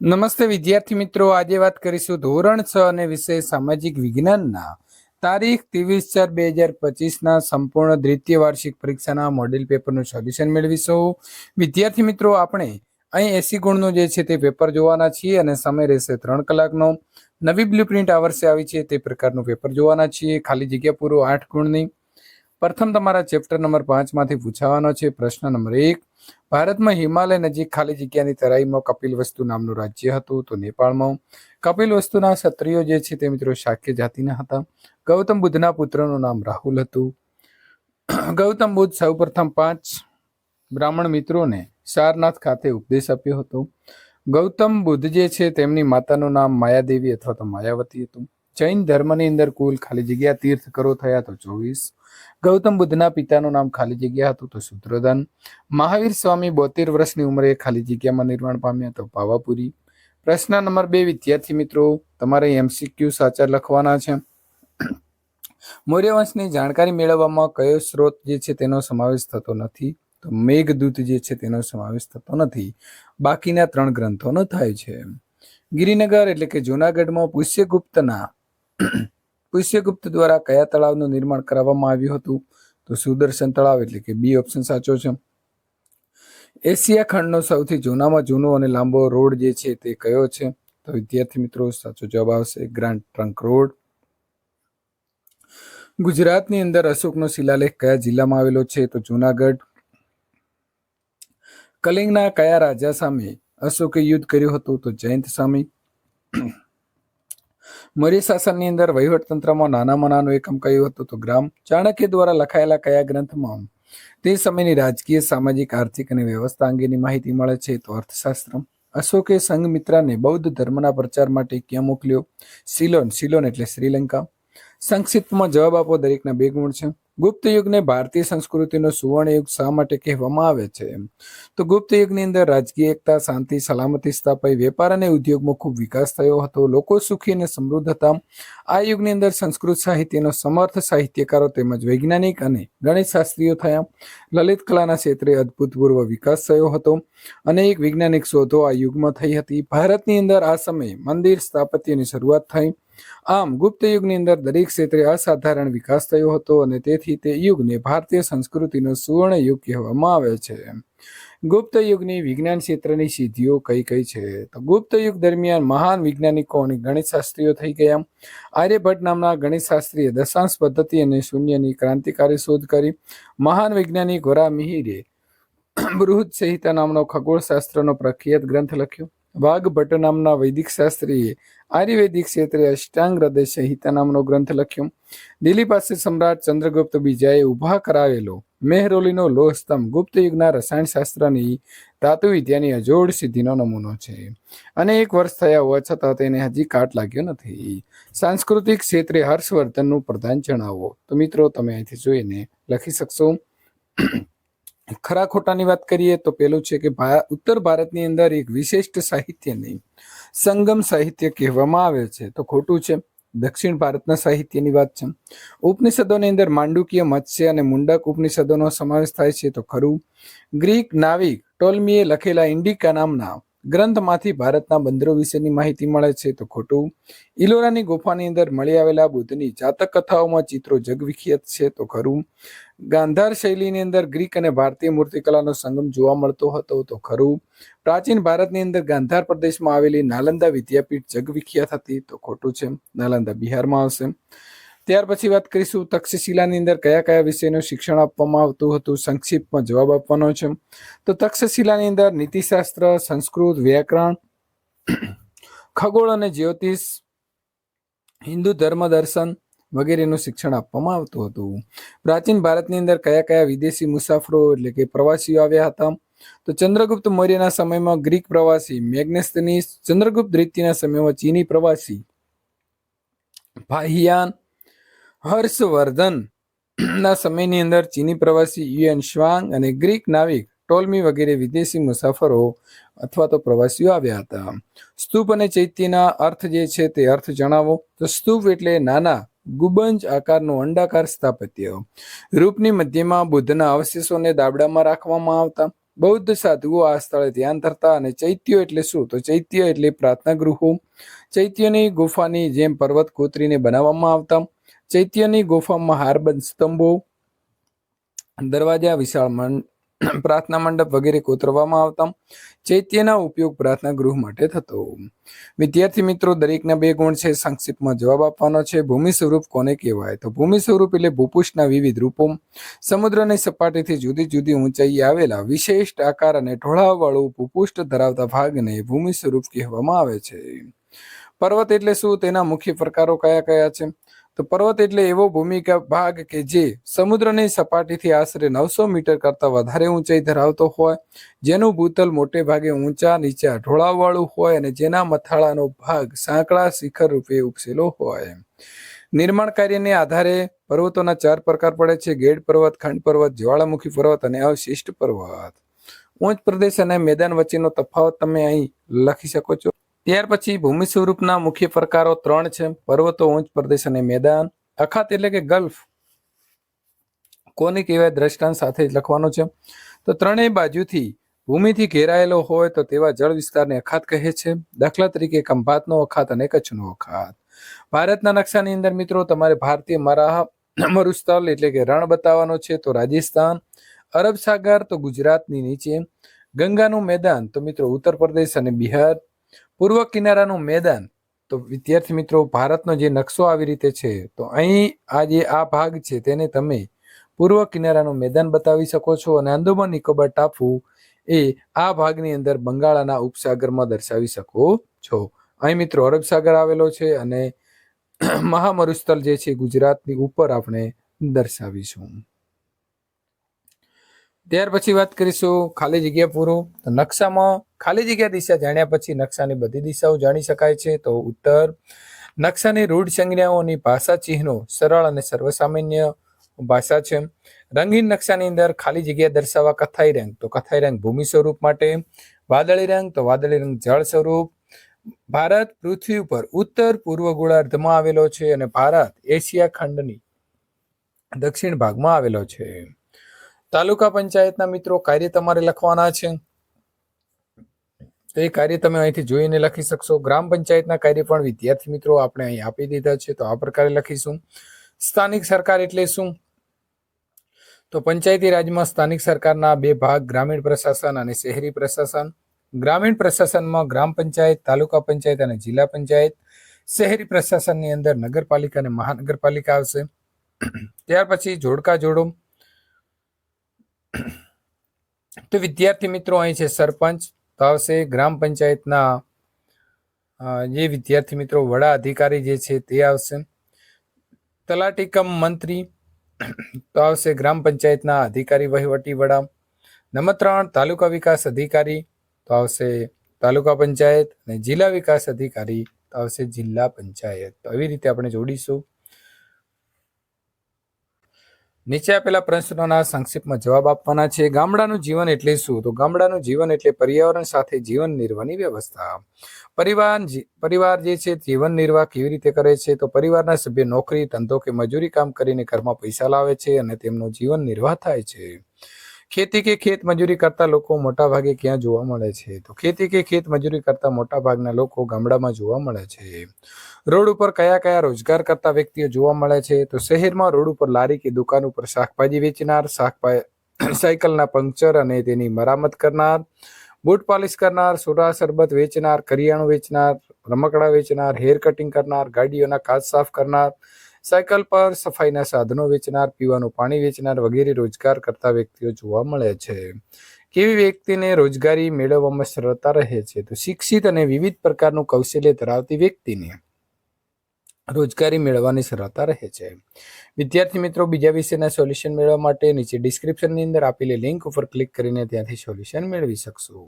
નમસ્તે વિદ્યાર્થી મિત્રો, આજે વાત કરીશું ધોરણ છ અને વિષય સામાજિક વિજ્ઞાનના. તારીખ ત્રેવીસ ચાર બે હજાર પચીસના સંપૂર્ણ દ્વિતીય વાર્ષિક પરીક્ષાના મોડેલ પેપરનું સોલ્યુશન મેળવીશું. વિદ્યાર્થી મિત્રો, આપણે અહીં એસી ગુણનું જે છે તે પેપર જોવાના છીએ અને સમય રહેશે ત્રણ કલાકનો. નવી બ્લુ પ્રિન્ટ આ વર્ષે આવી છે તે પ્રકારનું પેપર જોવાના છીએ. ખાલી જગ્યા પૂરો આઠ ગુણની. પ્રથમ તમારા ચેપ્ટર નંબર પાંચમાંથી પૂછાવાનો છે. પ્રશ્ન નંબર એક, ભારતમાં હિમાલય નજીક ખાલી જગ્યાની તરાઈમાં કપિલ વસ્તુ નામનું રાજ્ય હતું તો નેપાળમાં. કપિલ વસ્તુના ક્ષત્રિયો જે છે તે મિત્રો શાક્ય જાતિના હતા. ગૌતમ બુદ્ધના પુત્રનું નામ રાહુલ હતું. ગૌતમ બુદ્ધ સૌપ્રથમ પાંચ બ્રાહ્મણ મિત્રોને સારનાથ ખાતે ઉપદેશ આપ્યો હતો. ગૌતમ બુદ્ધ જે છે તેમની માતાનું નામ માયાદેવી અથવા તો માયાવતી હતું. જૈન ધર્મની અંદર કુલ ખાલી જગ્યા તીર્થ કરો થયા તો ચોવીસ. ગૌતમ બુદ્ધના પિતાનું નામ ખાલી જગ્યા હતું તો સૂત્રધન મહાવીર સ્વામી બોતેર વર્ષની ઉંમરે ખાલી જગ્યામાં નિર્માણ પામ્યા તો પાવાપુરી. પ્રશ્ન નંબર બે, વિદ્યાર્થી મિત્રો, તમારે એમસીક્યુ સાચા લખવાના છે. મૌર્ય વંશની જાણકારી મેળવવામાં કયો સ્ત્રોત જે છે તેનો સમાવેશ થતો નથી તો મેઘદૂત જે છે તેનો સમાવેશ થતો નથી. બાકીના ત્રણ ગ્રંથોનો થાય છે. ગિરિનગર એટલે કે જૂનાગઢમાં પુષ્યગુપ્તના પુષ્યગુપ્ત દ્વારા કયા તળાવનું નિર્માણ કરવામાં આવ્યું હતું? તો સુદર્શન તળાવ એટલે કે બી ઓપ્શન સાચો છે. એશિયા ખંડનો સૌથી જૂનામાં જૂનો અને લાંબો રોડ જે છે તે કયો છે? તો વિદ્યાર્થી મિત્રો, સાચો જવાબ આવશે ગ્રાન્ડ ટ્રંક રોડ. ગુજરાતની અંદર અશોકનો શિલાલેખ કયા જિલ્લામાં આવેલો છે? તો જૂનાગઢ. કલિંગના કયા રાજા સામે અશોકે યુદ્ધ કર્યું હતું? તો જયંત સામે. મૌર્ય શાસનની અંદર વહીવટતંત્રમાં નાનામાં નાનું એકમ કયું હતું તો ગ્રામ ચાણક્ય દ્વારા લખાયેલા કયા ગ્રંથમાં તે સમયની રાજકીય, સામાજિક, આર્થિક અને વ્યવસ્થા અંગેની માહિતી મળે છે તો અર્થશાસ્ત્ર. અશોકે સંઘમિત્રાને બૌદ્ધ ધર્મના પ્રચાર માટે ક્યાં મોકલ્યો? સિલોન. સિલોન એટલે શ્રીલંકા. સંક્ષિપ્તમાં જવાબ આપો દરેકના બે ગુણ છે. ગુપ્ત યુગને ભારતીય સંસ્કૃતિનો સુવર્ણ યુગ શા માટે કહેવામાં આવે છે? તો ગુપ્ત યુગની અંદર રાજકીય એકતા, શાંતિ, સલામતી સ્થાપાઈ, વેપાર અને ઉદ્યોગમાં ખૂબ વિકાસ થયો હતો. લોકો સુખી અને સમૃદ્ધ હતા. આ યુગની અંદર સંસ્કૃત સાહિત્યનો સમર્થ સાહિત્યકારો તેમજ વૈજ્ઞાનિક અને ગણિત શાસ્ત્રીઓ થયા. લલિત કલાના ક્ષેત્રે અભૂતપૂર્વ વિકાસ થયો હતો અનેક વૈજ્ઞાનિક શોધો આ યુગમાં થઈ હતી. ભારતની અંદર આ સમયે મંદિર સ્થાપત્યની શરૂઆત થઈ. આમ, ગુપ્ત યુગની અંદર દરેક ક્ષેત્રે અસાધારણ વિકાસ થયો હતો અને તેથી તે યુગને ભારતીય સંસ્કૃતિનો સુવર્ણ યુગ કહેવામાં આવે છે. ગુપ્ત યુગની વિજ્ઞાન ક્ષેત્રની સિદ્ધિઓ કઈ કઈ છે? તો ગુપ્ત યુગ દરમિયાન મહાન વૈજ્ઞાનિકો અને ગણિતશાસ્ત્રીઓ થઈ ગયા. આર્યભટ્ટ નામના ગણિતશાસ્ત્રીએ દશાંશ પદ્ધતિ અને શૂન્યની ક્રાંતિકારી શોધ કરી. મહાન વૈજ્ઞાનિક વરા મિહિરે બૃહદ સંહિતા નામનો ખગોળશાસ્ત્રનો પ્રખ્યાત ગ્રંથ લખ્યો. વાઘ ભટ્ટ નામના વૈદિક શાસ્ત્રીએ આયુર્વેદિક ક્ષેત્રે અષ્ટાંગ હૃદય સંહિતા નામનો ગ્રંથ લખ્યો. દિલ્હી પાસે સમ્રાટ ચંદ્રગુપ્ત બીજાએ ઊભા કરાવેલો મેહરોલીનો લોહ સ્તંભ ગુપ્ત યુગના રસાયણશાસ્ત્રની ધાતુ વિદ્યાની અજોડ સિદ્ધિનો નમૂનો છે. અને એક વર્ષ થયા હોવા છતાં તેને હજી કાટ લાગ્યો નથી. સાંસ્કૃતિક ક્ષેત્રે હર્ષવર્ધનનું પ્રદાન જણાવો. તો મિત્રો, તમે અહીંથી જોઈને લખી શકશો. ખરા ખોટાની વાત કરીએ તો પેલું છે કે ઉત્તર ભારતની અંદર એક વિશિષ્ટ સાહિત્ય નહીં સંગમ સાહિત્ય કહેવામાં આવે છે. તો ખોટું છે. દક્ષિણ ભારતના સાહિત્યની વાત છે. ઉપનિષદોની અંદર માંડુકીય મત્સ્ય અને મુંડક ઉપનિષદોનો સમાવેશ થાય છે. તો ખરું. ગ્રીક નાવિક ટોલમીએ લખેલા ઇન્ડિકા નામના ગ્રંથમાંથી ભારતના બંદરો વિશેની માહિતી મળે છે. તો ખોટું. ઇલોરાની ગુફાની અંદર મળી આવેલા બુદ્ધની જાતક કથાઓમાં ચિત્રો જગવિખ્યાત છે. તો ખરું. ગાંધાર શૈલીની અંદર ગ્રીક અને ભારતીય મૂર્તિકલાનો સંગમ જોવા મળતો હતો. તો ખરું. પ્રાચીન ભારતની અંદર ગાંધાર પ્રદેશમાં આવેલી નાલંદા વિદ્યાપીઠ જગવિખ્યાત હતી. તો ખોટું છે. નાલંદા બિહારમાં આવશે ત્યાર પછી વાત કરીશું તક્ષશિલાની અંદર કયા કયા વિષયનું શિક્ષણ આપવામાં આવતું હતું, સંક્ષિપ્તમાં જવાબ આપવાનો છે. તો તક્ષશિલાની અંદર નીતિશાસ્ત્ર, સંસ્કૃત, વ્યાકરણ, ખગોળ અને જ્યોતિષ, હિન્દુ ધર્મ દર્શન વગેરેનું શિક્ષણ આપવામાં આવતું હતું. પ્રાચીન ભારતની અંદર કયા કયા વિદેશી મુસાફરો એટલે કે પ્રવાસીઓ આવ્યા હતા? તો ચંદ્રગુપ્ત મૌર્યના સમયમાં ગ્રીક પ્રવાસી મેગ્નેસ્તની ચંદ્રગુપ્ત દ્વિતીયના સમયમાં ચીની પ્રવાસી ભાહિયાન હર્ષવર્ધન. ના સમયની અંદર ચીની પ્રવાસી યુએન શ્વાંગ અને ગ્રીક નાવિક ટોલમી વગેરે વિદેશી મુસાફરો અથવા તો પ્રવાસીઓ આવ્યા હતા. સ્તૂપ અને ચૈત્યના અર્થ જે છે તે અર્થ જણાવો. તો સ્તૂપ એટલે નાના ગુબંજ આકારનું અંડાકાર સ્થાપત્ય. રૂપની મધ્યમાં બુદ્ધના અવશેષોને દાબડામાં રાખવામાં આવતા. બૌદ્ધ સાધુઓ આ સ્થળે ધ્યાન ધરતા અને ચૈત્યો એટલે શું? તો ચૈત્ય એટલે પ્રાર્થના ગૃહો ચૈત્યની ગુફાની જેમ પર્વત કોતરીને બનાવવામાં આવતા. ચૈત્યની ગુફામાં હારબંધ સ્તંભો, દરવાજા, વિશાળ પ્રાર્થના મંડપ વગેરે કોતરવામાં આવતા ચૈત્યના ઉપયોગ પ્રાર્થના ગૃહ માટે થતો. વિદ્યાર્થી મિત્રો, દરેકના બે ગુણ છે, સંક્ષિપ્તમાં જવાબ આપવાનો છે. ભૂમિ સ્વરૂપ કોને કહેવાય? તો ભૂમિ સ્વરૂપ એટલે ભૂપુષ્ઠના વિવિધ રૂપો. સમુદ્રની સપાટીથી જુદી જુદી ઊંચાઈએ આવેલા વિશિષ્ટ આકાર અને ઢોળાવવાળું ભૂપુષ્ઠ ધરાવતા ભાગને ભૂમિ સ્વરૂપ કહેવામાં આવે છે. પર્વત એટલે શું? તેના મુખ્ય પ્રકારો કયા કયા છે? તો પર્વત એટલે એવો ભૂમિકા ભાગ કે જે સમુદ્રની સપાટીથી આશરે નવસો મીટર કરતા વધારે ઊંચાઈ ધરાવતો હોય, જેનું ભૂતલ મોટે ભાગે ઊંચા નીચા ઢોળાવવાળું હોય અને જેના મથાળાનો ભાગ સાંકળા શિખર રૂપે ઉપસેલો હોય. નિર્માણ કાર્યને આધારે પર્વતોના ચાર પ્રકાર પડે છે, ગેડ પર્વત, ખંડ પર્વત, જ્વાળામુખી પર્વત અને અવશિષ્ટ પર્વત. ઉચ્ચ પ્રદેશ અને મેદાન વચ્ચેનો તફાવત તમે અહીં લખી શકો છો. ત્યાર પછી ભૂમિ સ્વરૂપના મુખ્ય પ્રકારો ત્રણ છે. પર્વતો ઉચ્ચ પ્રદેશ અને મેદાન. અખાત એટલે કે ગલ્ફ. કોને કહેવાય દ્રષ્ટાંત સાથે જ લખવાનો છે. તો ત્રણેય બાજુથી ભૂમિથી ઘેરાયેલો હોય તો તેવા જળ વિસ્તારને અખાત કહે છે. દાખલા તરીકે ખંભાતનો અખાત અને કચ્છનો અખાત. ભારતના નકશાની અંદર મિત્રો તમારે ભારતીય મરાહ મરુસ્થળ એટલે કે રણ બતાવવાનો છે તો રાજસ્થાન. અરબ સાગર તો ગુજરાતની નીચે. ગંગાનું મેદાન તો મિત્રો ઉત્તર પ્રદેશ અને બિહાર. પૂર્વ કિનારાનું મેદાન. તો વિદ્યાર્થી મિત્રો, ભારતનો જે નકશો આવી રીતે છે, તો અહીં આ જે આ ભાગ છે, તેને તમે પૂર્વ કિનારાનું મેદાન બતાવી શકો છો અને આંદોમાન નિકોબાર ટાપુ એ આ ભાગની અંદર બંગાળાના ઉપસાગરમાં દર્શાવી શકો છો. અહીં મિત્રો, અરબ સાગર આવેલો છે અને મહામરુસ્થળ જે છે, ગુજરાતની ઉપર આપણે દર્શાવીશું. ત્યાર પછી વાત કરીશું ખાલી જગ્યા પૂરું. તો નકશામાં ખાલી જગ્યા દિશા જાણ્યા પછી નકશાની બધી દિશાઓ જાણી શકાય છે. તો ઉત્તર, નકશાની રૂઢ સંજ્ઞાઓની ભાષા ચિહ્નો સરળ અને સર્વસામાન્ય ભાષા છે. રંગીન નકશાની અંદર ખાલી જગ્યા દર્શાવવા કથાઈ રંગ. તો કથાઈ રંગ ભૂમિ સ્વરૂપ માટે, વાદળી રંગ તો વાદળી રંગ જળ સ્વરૂપ. ભારત પૃથ્વી ઉપર ઉત્તર પૂર્વ ગોળાર્ધમાં આવેલો છે અને ભારત એશિયા ખંડની દક્ષિણ ભાગમાં આવેલો છે. તાલુકા પંચાયતના મિત્રો કાર્ય તમારે લખવાના છે. તો એ કાર્ય તમે અહીંથી જોઈને લખી શકશો. ગ્રામ પંચાયતના કાર્ય પણ વિદ્યાર્થી મિત્રો આપણે અહીં આપી દીધા છે. તો આ પ્રકારે લખીશું. સ્થાનિક સરકાર એટલે શું? તો પંચાયતી રાજમાં સ્થાનિક સરકારના બે ભાગ, ગ્રામીણ પ્રશાસન અને શહેરી પ્રશાસન. ગ્રામીણ પ્રશાસનમાં ગ્રામ પંચાયત, તાલુકા પંચાયત અને જિલ્લા પંચાયત. શહેરી પ્રશાસનની અંદર નગરપાલિકા અને મહાનગરપાલિકા આવશે. ત્યાર પછી જોડકા જોડો. તો વિદ્યાર્થી મિત્રો, અહીં છે સરપંચ. તો આવશે ગ્રામ પંચાયતના જે વિદ્યાર્થી મિત્રો, વડા અધિકારી જે છે તે આવશે. તલાટી કમ મંત્રી, તો આવશે ગ્રામ પંચાયતના અધિકારી વહીવટી વડા. નંબર ત્રણ તાલુકા વિકાસ અધિકારી, તો આવશે તાલુકા પંચાયત. અને જિલ્લા વિકાસ અધિકારી, તો આવશે જિલ્લા પંચાયત. તો આવી રીતે આપણે જોડીશું. નીચે આપેલા પ્રશ્નોના સંક્ષિપ્તમાં જવાબ આપવાના છે. ગામડાનું જીવન એટલે શું? તો ગામડાનું જીવન એટલે પર્યાવરણ સાથે જીવન નિર્વાહની વ્યવસ્થા. પરિવાર પરિવાર જે છે, જીવન નિર્વાહ કેવી રીતે કરે છે? તો પરિવારના સભ્ય નોકરી, ધંધો કે મજૂરી કામ કરીને ઘરમાં પૈસા લાવે છે અને તેમનો જીવન નિર્વાહ થાય છે. ખેતી કે ખેત મજૂરી કરતા લોકો મોટા ભાગે ક્યાં જોવા મળે છે? તો ખેતી કે ખેત મજૂરી કરતા મોટા ભાગના લોકો ગામડામાં જોવા મળે છે. રોડ ઉપર કયા કયા રોજગાર કરતા વ્યક્તિઓ જોવા મળે છે? તો શહેરમાં રોડ ઉપર લારી કે દુકાન ઉપર શાકભાજી વેચનાર, શાકભાજી, સાયકલના પંક્ચર અને તેની મરામત કરનાર, બૂટ પોલિશ કરનાર સોડા શરબત વેચનાર, કરિયાણું વેચનાર, રમકડા વેચનાર, હેર કટિંગ કરનાર, ગાડીઓના કાચ સાફ કરનાર સાયકલ પર સફાઈના સાધનો વેચનાર, પીવાનું પાણી વેચનાર વગેરે રોજગાર કરતા વ્યક્તિઓ જોવા મળે છે. કેવી વ્યક્તિને રોજગારી મેળવવામાં સરળતા રહે છે? તો શિક્ષિત અને વિવિધ પ્રકારનું કૌશલ્ય ધરાવતી વ્યક્તિને રોજગારી મેળવવાની સરળતા રહે છે. વિદ્યાર્થી મિત્રો, બીજા વિષયના સોલ્યુશન મેળવવા માટે નીચે ડિસ્ક્રિપ્શનની અંદર આપેલી લિંક ઉપર ક્લિક કરીને ત્યાંથી સોલ્યુશન મેળવી શકશો.